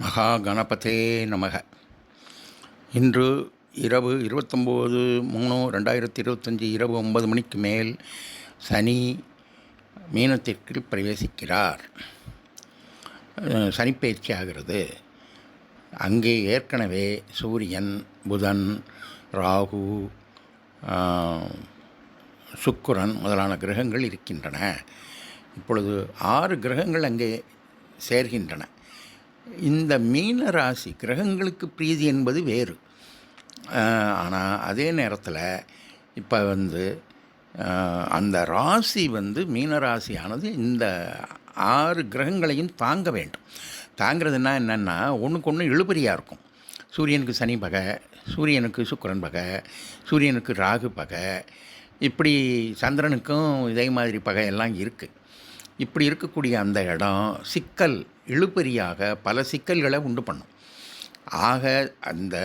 மகா கணபதே நமக. இன்று இரவு இருபத்தொம்போது மூணு ரெண்டாயிரத்தி இருபத்தஞ்சி இரவு ஒன்பது மணிக்கு மேல் சனி மீனத்திற்கு பிரவேசிக்கிறார். சனிப்பயிற்சி ஆகிறது. அங்கே ஏற்கனவே சூரியன் புதன் ராகு சுக்குரன் முதலான கிரகங்கள் இருக்கின்றன. இப்பொழுது ஆறு கிரகங்கள் அங்கே சேர்கின்றன. இந்த மீன ராசி கிரகங்களுக்கு பிரீதி என்பது வேறு. ஆனால் அதே நேரத்தில் இப்போ வந்து அந்த ராசி வந்து மீன ராசியானது இந்த ஆறு கிரகங்களையும் தாங்க வேண்டும். தாங்கிறதுனா என்னென்னா ஒன்றுக்கு ஒன்று இழுபறியாக இருக்கும். சூரியனுக்கு சனி பகை சூரியனுக்கு சுக்கரன் பகை சூரியனுக்கு ராகு பகை இப்படி சந்திரனுக்கும் இதே மாதிரி பகை எல்லாம் இருக்குது இப்படி இருக்கக்கூடிய அந்த இடம் சிக்கல் இழுபறியாக பல சிக்கல்களை உண்டு பண்ணும். ஆக அந்த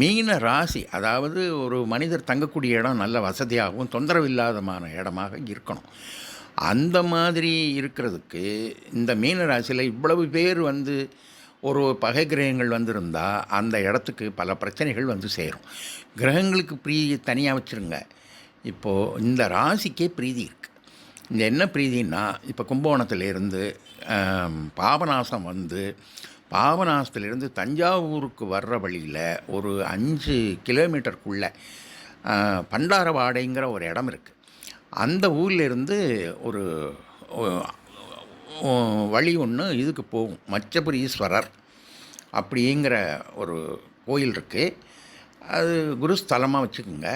மீன ராசி அதாவது ஒரு மனிதர் தங்கக்கூடிய இடம் நல்ல வசதியாகவும் தொந்தரவு இல்லாதமான இடமாக இருக்கணும். அந்த மாதிரி இருக்கிறதுக்கு இந்த மீன ராசியில் இவ்வளவு பேர் வந்து ஒரு பகை கிரகங்கள் வந்திருந்தால் அந்த இடத்துக்கு பல பிரச்சனைகள் வந்து சேரும். கிரகங்களுக்கு பிரீதி தனியாக வச்சுருங்க. இப்போது இந்த ராசிக்கே பிரீதி இருக்குது இந்த என்ன பிரீதின்னா இப்போ கும்பகோணத்திலேருந்து பாபநாசம் வந்து பாபநாசத்துலேருந்து தஞ்சாவூருக்கு வர்ற வழியில் ஒரு அஞ்சு கிலோமீட்டருக்குள்ளே பண்டாரவாடைங்கிற ஒரு இடம் இருக்குது அந்த ஊர்லேருந்து ஒரு வழி ஒன்று இதுக்கு போகும். மச்சபுரீஸ்வரர் அப்படிங்கிற ஒரு கோயில் இருக்குது அது குருஸ்தலமாக வச்சுக்கோங்க.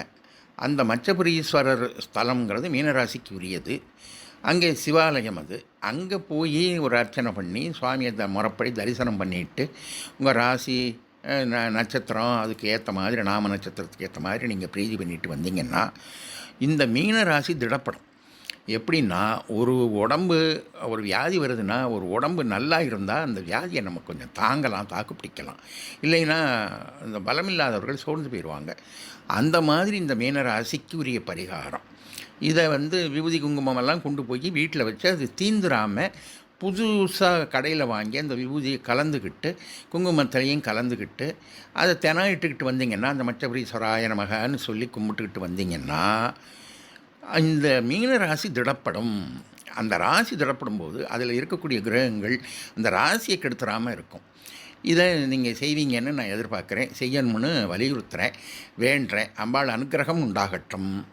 அந்த மச்சபுரீஸ்வரர் ஸ்தலம்ங்கிறது மீனராசிக்கு உரியது அங்கே சிவாலயம் அது. அங்கே போய் ஒரு அர்ச்சனை பண்ணி சுவாமியை த தரிசனம் பண்ணிட்டு உங்கள் ராசி ந நட்சத்திரம் அதுக்கு ஏற்ற மாதிரி நாம நட்சத்திரத்துக்கு ஏற்ற மாதிரி நீங்கள் பிரீதி பண்ணிட்டு வந்தீங்கன்னா இந்த மீன ராசி திடப்படும். எப்படின்னா ஒரு உடம்பு ஒரு வியாதி வருதுன்னா ஒரு உடம்பு நல்லா இருந்தால் அந்த வியாதியை நம்ம கொஞ்சம் தாங்கலாம் தாக்கு பிடிக்கலாம் இல்லைன்னா இந்த பலமில்லாதவர்கள் சோர்ந்து போயிடுவாங்க அந்த மாதிரி இந்த மீனராசிக்கு உரிய பரிகாரம். இதை வந்து விபூதி குங்குமமெல்லாம் கொண்டு போய் வீட்டில் வச்சு அது தீந்துராமல் புதுசாக கடையில் வாங்கி அந்த விபூதியை கலந்துக்கிட்டு குங்குமத்திலையும் கலந்துக்கிட்டு அதை தினாயிட்டுக்கிட்டு வந்தீங்கன்னா அந்த மச்சபுரீஸ்வராய நமகன்னு சொல்லி கும்பிட்டுக்கிட்டு வந்தீங்கன்னா இந்த மீன ராசி திடப்படும். அந்த ராசி திடப்படும் போது அதில் இருக்கக்கூடிய கிரகங்கள் அந்த ராசியை கெடுத்துடாமல் இருக்கும். இதை நீங்கள் செய்வீங்கன்னு நான் எதிர்பார்க்குறேன். செய்யணும்னு வலியுறுத்துகிறேன் வேண்டுறேன் அம்பாள் அனுக்கிரகம் உண்டாகட்டும்.